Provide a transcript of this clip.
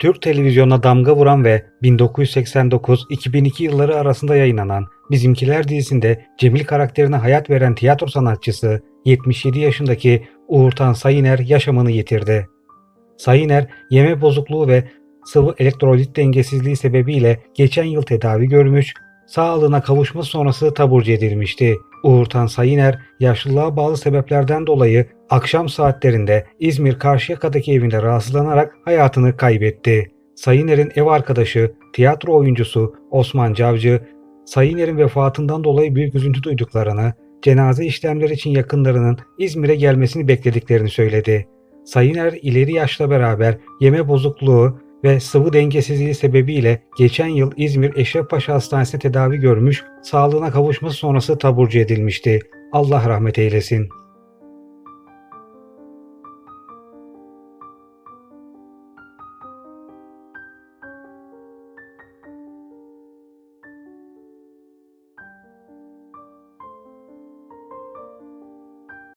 Türk televizyonuna damga vuran ve 1989-2002 yılları arasında yayınlanan Bizimkiler dizisinde Cemil karakterine hayat veren tiyatro sanatçısı 77 yaşındaki Uğurtan Sayıner yaşamını yitirdi. Sayıner, yeme bozukluğu ve sıvı elektrolit dengesizliği sebebiyle geçen yıl tedavi görmüş, sağlığına kavuşma sonrası taburcu edilmişti. Uğurtan Sayıner, yaşlılığa bağlı sebeplerden dolayı akşam saatlerinde İzmir Karşıyaka'daki evinde rahatsızlanarak hayatını kaybetti. Sayıner'in ev arkadaşı, tiyatro oyuncusu Osman Cavcı, Sayıner'in vefatından dolayı büyük üzüntü duyduklarını, cenaze işlemleri için yakınlarının İzmir'e gelmesini beklediklerini söyledi. Sayıner ileri yaşla beraber yeme bozukluğu ve sıvı dengesizliği sebebiyle geçen yıl İzmir Eşrefpaşa Hastanesi'nde tedavi görmüş, sağlığına kavuşması sonrası taburcu edilmişti. Allah rahmet eylesin.